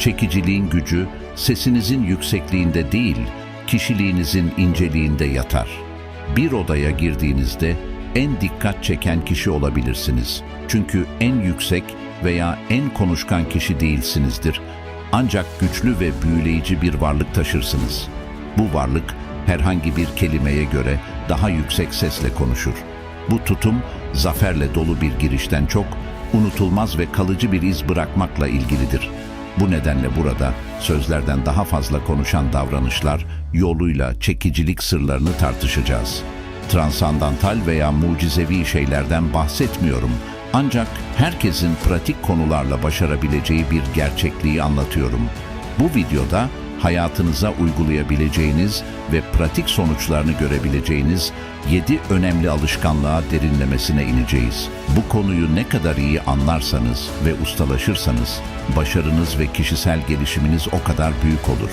Çekiciliğin gücü sesinizin yüksekliğinde değil, kişiliğinizin inceliğinde yatar. Bir odaya girdiğinizde en dikkat çeken kişi olabilirsiniz. Çünkü en yüksek veya en konuşkan kişi değilsinizdir. Ancak güçlü ve büyüleyici bir varlık taşırsınız. Bu varlık herhangi bir kelimeye göre daha yüksek sesle konuşur. Bu tutum zaferle dolu bir girişten çok unutulmaz ve kalıcı bir iz bırakmakla ilgilidir. Bu nedenle burada sözlerden daha fazla konuşan davranışlar yoluyla çekicilik sırlarını tartışacağız. Transandantal veya mucizevi şeylerden bahsetmiyorum. Ancak herkesin pratik konularla başarabileceği bir gerçekliği anlatıyorum. Bu videoda hayatınıza uygulayabileceğiniz ve pratik sonuçlarını görebileceğiniz 7 önemli alışkanlığa derinlemesine ineceğiz. Bu konuyu ne kadar iyi anlarsanız ve ustalaşırsanız başarınız ve kişisel gelişiminiz o kadar büyük olur.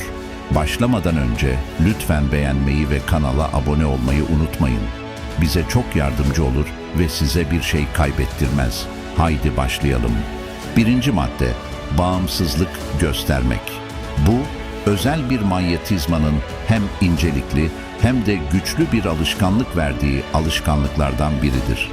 Başlamadan önce lütfen beğenmeyi ve kanala abone olmayı unutmayın. Bize çok yardımcı olur ve size bir şey kaybettirmez. Haydi başlayalım. Birinci madde, bağımsızlık göstermek. Bu, özel bir manyetizmanın hem incelikli hem de güçlü bir alışkanlık verdiği alışkanlıklardan biridir.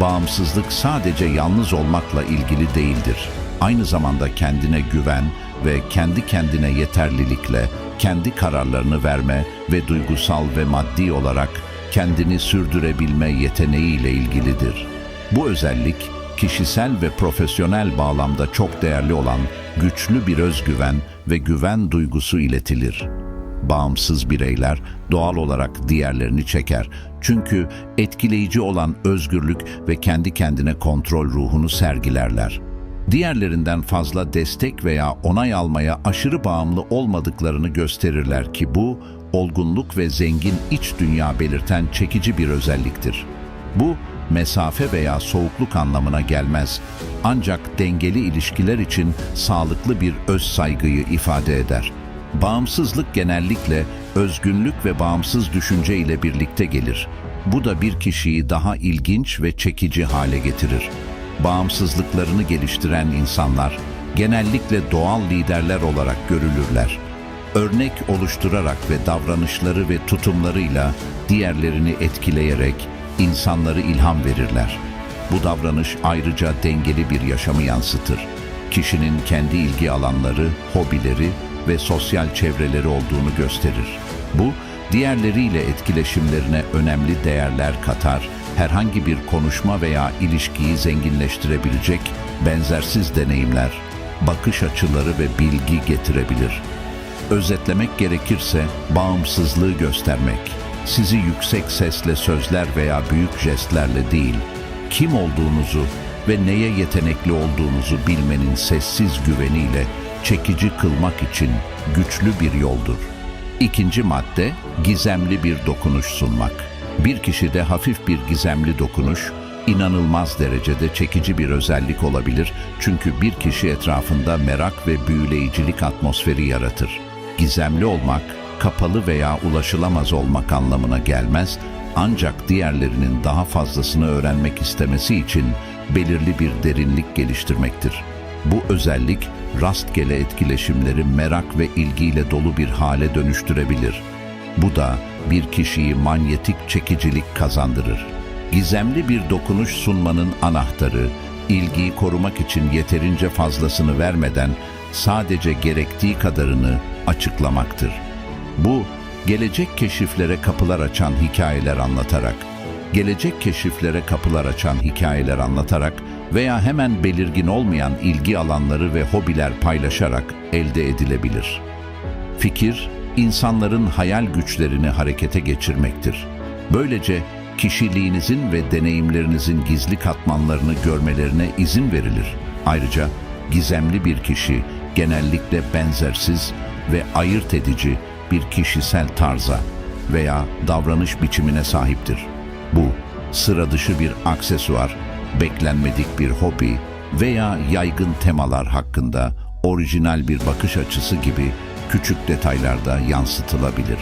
Bağımsızlık sadece yalnız olmakla ilgili değildir. Aynı zamanda kendine güven ve kendi kendine yeterlilikle kendi kararlarını verme ve duygusal ve maddi olarak kendini sürdürebilme yeteneğiyle ilgilidir. Bu özellik kişisel ve profesyonel bağlamda çok değerli olan güçlü bir özgüven ve güven duygusu iletilir. Bağımsız bireyler doğal olarak diğerlerini çeker. Çünkü etkileyici olan özgürlük ve kendi kendine kontrol ruhunu sergilerler. Diğerlerinden fazla destek veya onay almaya aşırı bağımlı olmadıklarını gösterirler ki bu, olgunluk ve zengin iç dünya belirten çekici bir özelliktir. Bu, mesafe veya soğukluk anlamına gelmez. Ancak dengeli ilişkiler için sağlıklı bir öz saygıyı ifade eder. Bağımsızlık genellikle özgünlük ve bağımsız düşünce ile birlikte gelir. Bu da bir kişiyi daha ilginç ve çekici hale getirir. Bağımsızlıklarını geliştiren insanlar genellikle doğal liderler olarak görülürler. Örnek oluşturarak ve davranışları ve tutumlarıyla diğerlerini etkileyerek insanları ilham verirler. Bu davranış ayrıca dengeli bir yaşamı yansıtır. Kişinin kendi ilgi alanları, hobileri ve sosyal çevreleri olduğunu gösterir. Bu, diğerleriyle etkileşimlerine önemli değerler katar, herhangi bir konuşma veya ilişkiyi zenginleştirebilecek benzersiz deneyimler, bakış açıları ve bilgi getirebilir. Özetlemek gerekirse bağımsızlığı göstermek, sizi yüksek sesle sözler veya büyük jestlerle değil, kim olduğunuzu ve neye yetenekli olduğunuzu bilmenin sessiz güveniyle çekici kılmak için güçlü bir yoldur. İkinci madde, gizemli bir dokunuş sunmak. Bir kişide hafif bir gizemli dokunuş, inanılmaz derecede çekici bir özellik olabilir çünkü bir kişi etrafında merak ve büyüleyicilik atmosferi yaratır. Gizemli olmak, kapalı veya ulaşılamaz olmak anlamına gelmez, ancak diğerlerinin daha fazlasını öğrenmek istemesi için belirli bir derinlik geliştirmektir. Bu özellik rastgele etkileşimleri merak ve ilgiyle dolu bir hale dönüştürebilir. Bu da bir kişiyi manyetik çekicilik kazandırır. Gizemli bir dokunuş sunmanın anahtarı, ilgiyi korumak için yeterince fazlasını vermeden sadece gerektiği kadarını açıklamaktır. Bu, gelecek keşiflere kapılar açan hikayeler anlatarak, gelecek keşiflere kapılar açan hikayeler anlatarak veya hemen belirgin olmayan ilgi alanları ve hobiler paylaşarak elde edilebilir. Fikir, insanların hayal güçlerini harekete geçirmektir. Böylece kişiliğinizin ve deneyimlerinizin gizli katmanlarını görmelerine izin verilir. Ayrıca gizemli bir kişi genellikle benzersiz ve ayırt edici bir kişisel tarza veya davranış biçimine sahiptir. Bu, sıra dışı bir aksesuar, beklenmedik bir hobi veya yaygın temalar hakkında orijinal bir bakış açısı gibi küçük detaylarda yansıtılabilir.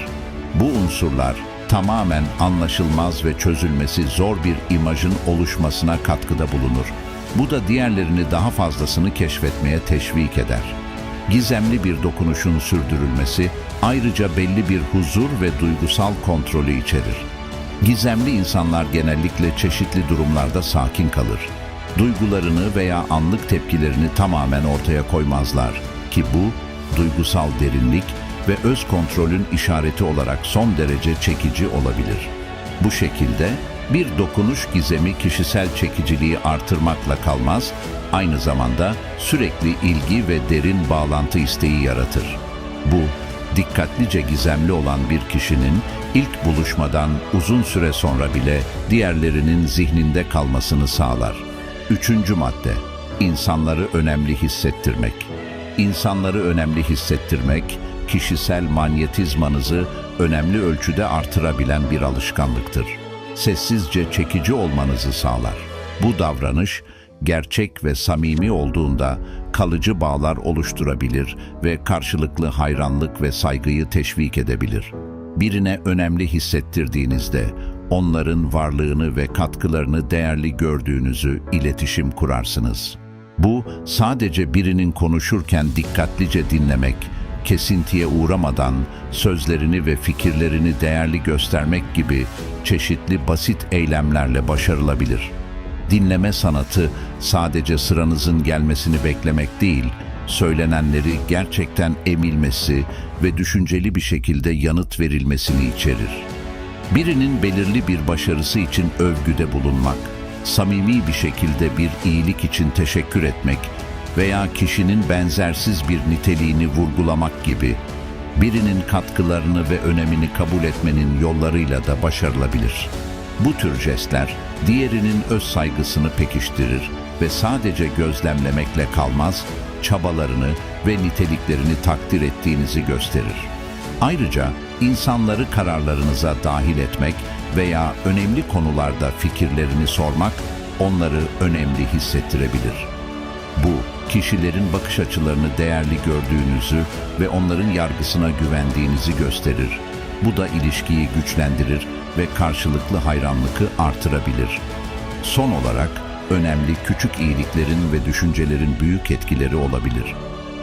Bu unsurlar tamamen anlaşılmaz ve çözülmesi zor bir imajın oluşmasına katkıda bulunur. Bu da diğerlerini daha fazlasını keşfetmeye teşvik eder. Gizemli bir dokunuşun sürdürülmesi ayrıca belli bir huzur ve duygusal kontrolü içerir. Gizemli insanlar genellikle çeşitli durumlarda sakin kalır. Duygularını veya anlık tepkilerini tamamen ortaya koymazlar ki bu duygusal derinlik ve öz kontrolün işareti olarak son derece çekici olabilir. Bu şekilde bir dokunuş gizemi kişisel çekiciliği artırmakla kalmaz, aynı zamanda sürekli ilgi ve derin bağlantı isteği yaratır. Bu, dikkatlice gizemli olan bir kişinin ilk buluşmadan uzun süre sonra bile diğerlerinin zihninde kalmasını sağlar. Üçüncü madde, insanları önemli hissettirmek. İnsanları önemli hissettirmek, kişisel manyetizmanızı önemli ölçüde artırabilen bir alışkanlıktır. Sessizce çekici olmanızı sağlar. Bu davranış, gerçek ve samimi olduğunda kalıcı bağlar oluşturabilir ve karşılıklı hayranlık ve saygıyı teşvik edebilir. Birine önemli hissettirdiğinizde onların varlığını ve katkılarını değerli gördüğünüzü iletişim kurarsınız. Bu sadece birinin konuşurken dikkatlice dinlemek, kesintiye uğramadan sözlerini ve fikirlerini değerli göstermek gibi çeşitli basit eylemlerle başarılabilir. Dinleme sanatı sadece sıranızın gelmesini beklemek değil, söylenenleri gerçekten emilmesi ve düşünceli bir şekilde yanıt verilmesini içerir. Birinin belirli bir başarısı için övgüde bulunmak, samimi bir şekilde bir iyilik için teşekkür etmek veya kişinin benzersiz bir niteliğini vurgulamak gibi birinin katkılarını ve önemini kabul etmenin yollarıyla da başarılabilir. Bu tür jestler diğerinin öz saygısını pekiştirir ve sadece gözlemlemekle kalmaz, çabalarını ve niteliklerini takdir ettiğinizi gösterir. Ayrıca insanları kararlarınıza dahil etmek veya önemli konularda fikirlerini sormak onları önemli hissettirebilir. Bu, kişilerin bakış açılarını değerli gördüğünüzü ve onların yargısına güvendiğinizi gösterir. Bu da ilişkiyi güçlendirir ve karşılıklı hayranlıkı artırabilir. Son olarak, önemli küçük iyiliklerin ve düşüncelerin büyük etkileri olabilir.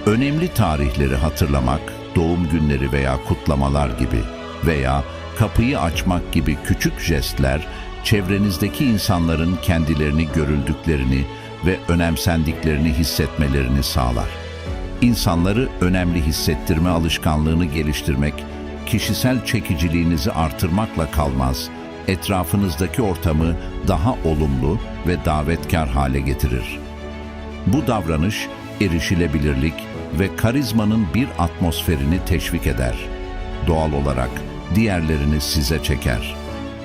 Önemli tarihleri hatırlamak, doğum günleri veya kutlamalar gibi veya kapıyı açmak gibi küçük jestler, çevrenizdeki insanların kendilerini görüldüklerini ve önemsendiklerini hissetmelerini sağlar. İnsanları önemli hissettirme alışkanlığını geliştirmek, kişisel çekiciliğinizi artırmakla kalmaz, etrafınızdaki ortamı daha olumlu ve davetkar hale getirir. Bu davranış, erişilebilirlik ve karizmanın bir atmosferini teşvik eder. Doğal olarak diğerlerini size çeker.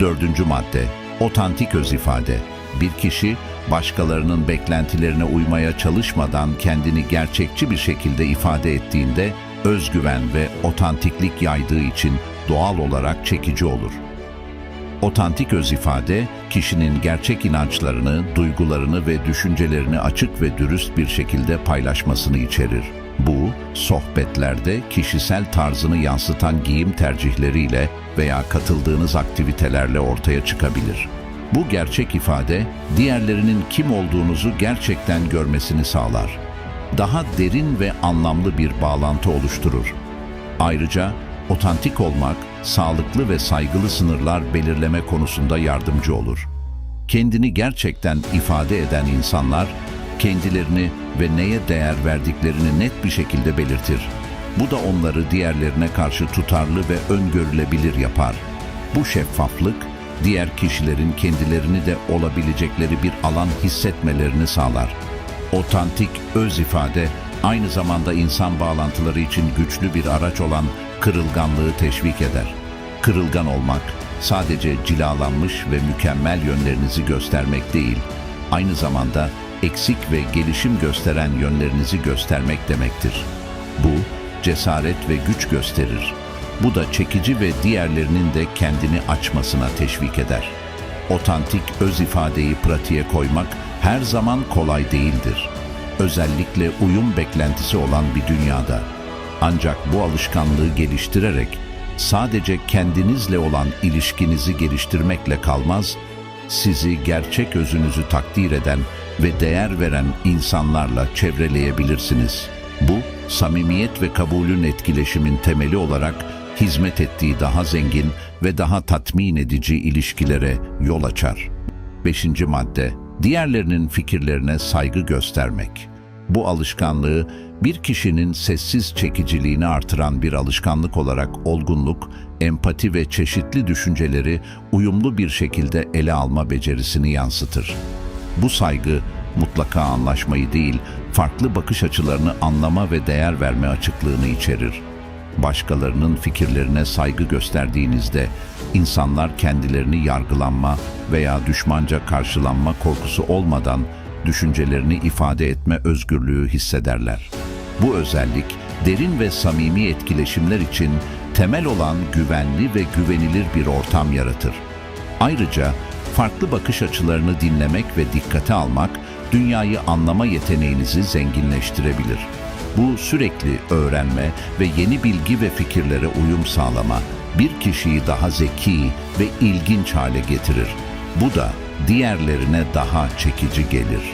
Dördüncü madde, otantik öz ifade. Bir kişi, başkalarının beklentilerine uymaya çalışmadan kendini gerçekçi bir şekilde ifade ettiğinde, özgüven ve otantiklik yaydığı için doğal olarak çekici olur. Otantik öz ifade, kişinin gerçek inançlarını, duygularını ve düşüncelerini açık ve dürüst bir şekilde paylaşmasını içerir. Bu, sohbetlerde kişisel tarzını yansıtan giyim tercihleriyle veya katıldığınız aktivitelerle ortaya çıkabilir. Bu gerçek ifade, diğerlerinin kim olduğunuzu gerçekten görmesini sağlar. Daha derin ve anlamlı bir bağlantı oluşturur. Ayrıca otantik olmak, sağlıklı ve saygılı sınırlar belirleme konusunda yardımcı olur. Kendini gerçekten ifade eden insanlar, kendilerini ve neye değer verdiklerini net bir şekilde belirtir. Bu da onları diğerlerine karşı tutarlı ve öngörülebilir yapar. Bu şeffaflık, diğer kişilerin kendilerini de olabilecekleri bir alan hissetmelerini sağlar. Otantik öz ifade, aynı zamanda insan bağlantıları için güçlü bir araç olan kırılganlığı teşvik eder. Kırılgan olmak, sadece cilalanmış ve mükemmel yönlerinizi göstermek değil, aynı zamanda eksik ve gelişim gösteren yönlerinizi göstermek demektir. Bu, cesaret ve güç gösterir. Bu da çekici ve diğerlerinin de kendini açmasına teşvik eder. Otantik öz ifadeyi pratiğe koymak her zaman kolay değildir. Özellikle uyum beklentisi olan bir dünyada. Ancak bu alışkanlığı geliştirerek sadece kendinizle olan ilişkinizi geliştirmekle kalmaz, sizi gerçek özünüzü takdir eden ve değer veren insanlarla çevreleyebilirsiniz. Bu, samimiyet ve kabulün etkileşimin temeli olarak hizmet ettiği daha zengin ve daha tatmin edici ilişkilere yol açar. Beşinci madde, diğerlerinin fikirlerine saygı göstermek. Bu alışkanlığı bir kişinin sessiz çekiciliğini artıran bir alışkanlık olarak olgunluk, empati ve çeşitli düşünceleri uyumlu bir şekilde ele alma becerisini yansıtır. Bu saygı mutlaka anlaşmayı değil, farklı bakış açılarını anlama ve değer verme açıklığını içerir. Başkalarının fikirlerine saygı gösterdiğinizde insanlar kendilerini yargılanma veya düşmanca karşılanma korkusu olmadan düşüncelerini ifade etme özgürlüğü hissederler. Bu özellik derin ve samimi etkileşimler için temel olan güvenli ve güvenilir bir ortam yaratır. Ayrıca farklı bakış açılarını dinlemek ve dikkate almak dünyayı anlama yeteneğinizi zenginleştirebilir. Bu sürekli öğrenme ve yeni bilgi ve fikirlere uyum sağlama bir kişiyi daha zeki ve ilginç hale getirir. Bu da diğerlerine daha çekici gelir.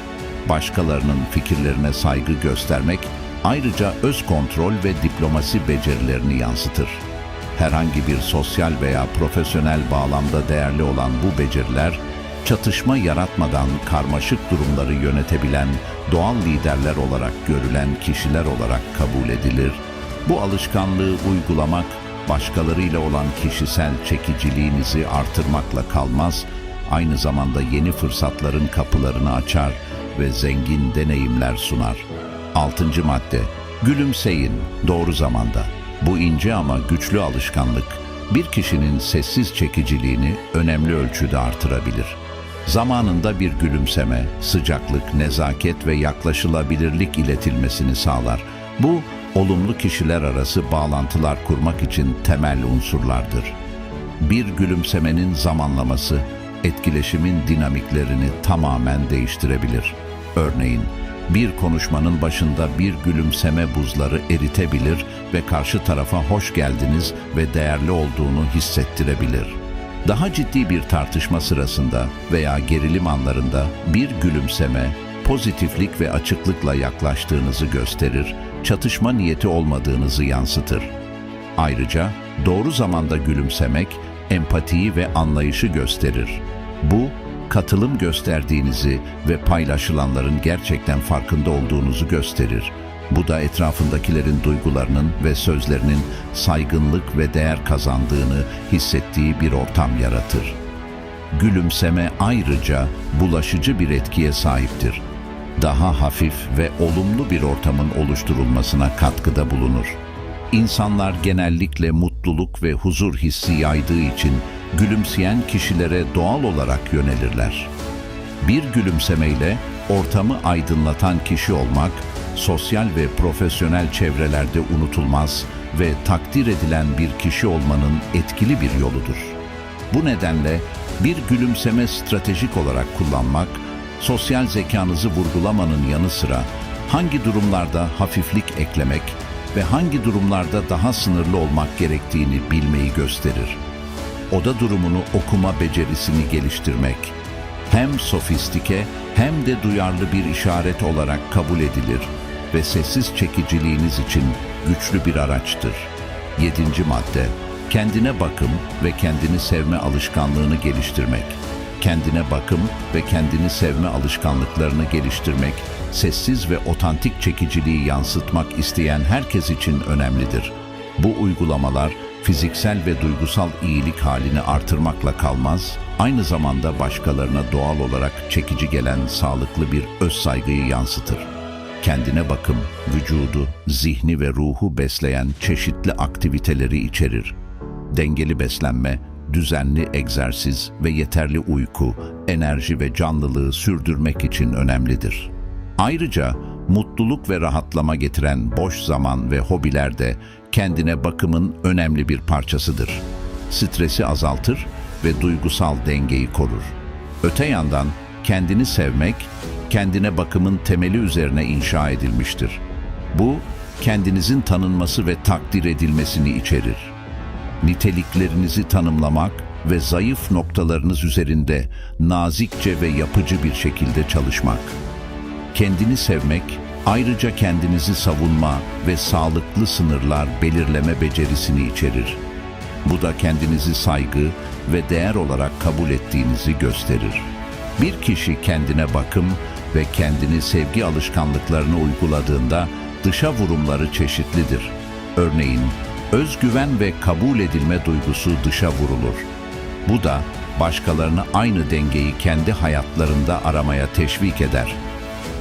Başkalarının fikirlerine saygı göstermek ayrıca öz kontrol ve diplomasi becerilerini yansıtır. Herhangi bir sosyal veya profesyonel bağlamda değerli olan bu beceriler, çatışma yaratmadan karmaşık durumları yönetebilen doğal liderler olarak görülen kişiler olarak kabul edilir. Bu alışkanlığı uygulamak, başkalarıyla olan kişisel çekiciliğinizi artırmakla kalmaz, aynı zamanda yeni fırsatların kapılarını açar ve zengin deneyimler sunar. Altıncı madde, gülümseyin doğru zamanda. Bu ince ama güçlü alışkanlık, bir kişinin sessiz çekiciliğini önemli ölçüde artırabilir. Zamanında bir gülümseme, sıcaklık, nezaket ve yaklaşılabilirlik iletilmesini sağlar. Bu, olumlu kişiler arası bağlantılar kurmak için temel unsurlardır. Bir gülümsemenin zamanlaması, etkileşimin dinamiklerini tamamen değiştirebilir. Örneğin, bir konuşmanın başında bir gülümseme buzları eritebilir ve karşı tarafa hoş geldiniz ve değerli olduğunu hissettirebilir. Daha ciddi bir tartışma sırasında veya gerilim anlarında bir gülümseme, pozitiflik ve açıklıkla yaklaştığınızı gösterir, çatışma niyeti olmadığınızı yansıtır. Ayrıca doğru zamanda gülümsemek empatiyi ve anlayışı gösterir. Bu, katılım gösterdiğinizi ve paylaşılanların gerçekten farkında olduğunuzu gösterir. Bu da etrafındakilerin duygularının ve sözlerinin saygınlık ve değer kazandığını hissettiği bir ortam yaratır. Gülümseme ayrıca bulaşıcı bir etkiye sahiptir. Daha hafif ve olumlu bir ortamın oluşturulmasına katkıda bulunur. İnsanlar genellikle mutluluk ve huzur hissi yaydığı için gülümseyen kişilere doğal olarak yönelirler. Bir gülümsemeyle ortamı aydınlatan kişi olmak, sosyal ve profesyonel çevrelerde unutulmaz ve takdir edilen bir kişi olmanın etkili bir yoludur. Bu nedenle bir gülümseme stratejik olarak kullanmak, sosyal zekanızı vurgulamanın yanı sıra hangi durumlarda hafiflik eklemek ve hangi durumlarda daha sınırlı olmak gerektiğini bilmeyi gösterir. Oda durumunu okuma becerisini geliştirmek hem sofistike hem de duyarlı bir işaret olarak kabul edilir ve sessiz çekiciliğiniz için güçlü bir araçtır. Yedinci madde, kendine bakım ve kendini sevme alışkanlığını geliştirmek. Kendine bakım ve kendini sevme alışkanlıklarını geliştirmek, sessiz ve otantik çekiciliği yansıtmak isteyen herkes için önemlidir. Bu uygulamalar fiziksel ve duygusal iyilik halini artırmakla kalmaz, aynı zamanda başkalarına doğal olarak çekici gelen sağlıklı bir öz saygıyı yansıtır. Kendine bakım, vücudu, zihni ve ruhu besleyen çeşitli aktiviteleri içerir. Dengeli beslenme, düzenli egzersiz ve yeterli uyku, enerji ve canlılığı sürdürmek için önemlidir. Ayrıca mutluluk ve rahatlama getiren boş zaman ve hobiler de kendine bakımın önemli bir parçasıdır. Stresi azaltır ve duygusal dengeyi korur. Öte yandan kendini sevmek, kendine bakımın temeli üzerine inşa edilmiştir. Bu, kendinizin tanınması ve takdir edilmesini içerir. Niteliklerinizi tanımlamak ve zayıf noktalarınız üzerinde nazikçe ve yapıcı bir şekilde çalışmak. Kendini sevmek, Ayrıca kendinizi savunma ve sağlıklı sınırlar belirleme becerisini içerir. Bu da kendinizi saygı ve değer olarak kabul ettiğinizi gösterir. Bir kişi kendine bakım ve kendini sevgi alışkanlıklarını uyguladığında dışa vurumları çeşitlidir. Örneğin, özgüven ve kabul edilme duygusu dışa vurulur. Bu da başkalarını aynı dengeyi kendi hayatlarında aramaya teşvik eder.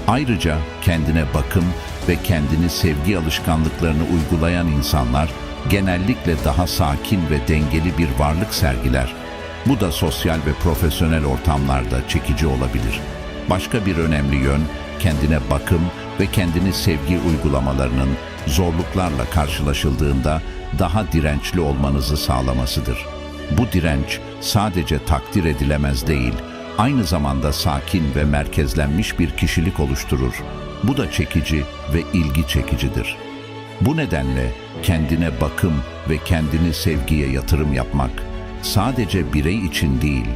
Ayrıca kendine bakım ve kendini sevgi alışkanlıklarını uygulayan insanlar genellikle daha sakin ve dengeli bir varlık sergiler. Bu da sosyal ve profesyonel ortamlarda çekici olabilir. Başka bir önemli yön kendine bakım ve kendini sevgi uygulamalarının zorluklarla karşılaşıldığında daha dirençli olmanızı sağlamasıdır. Bu direnç sadece takdir edilemez değil, aynı zamanda sakin ve merkezlenmiş bir kişilik oluşturur. Bu da çekici ve ilgi çekicidir. Bu nedenle kendine bakım ve kendini sevgiye yatırım yapmak sadece birey için değil,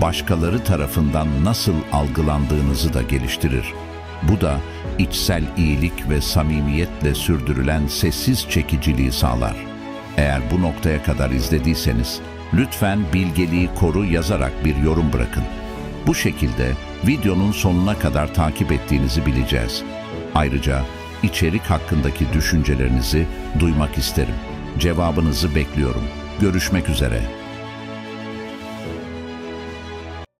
başkaları tarafından nasıl algılandığınızı da geliştirir. Bu da içsel iyilik ve samimiyetle sürdürülen sessiz çekiciliği sağlar. Eğer bu noktaya kadar izlediyseniz lütfen bilgeliği koru yazarak bir yorum bırakın. Bu şekilde videonun sonuna kadar takip ettiğinizi bileceğiz. Ayrıca içerik hakkındaki düşüncelerinizi duymak isterim. Cevabınızı bekliyorum. Görüşmek üzere.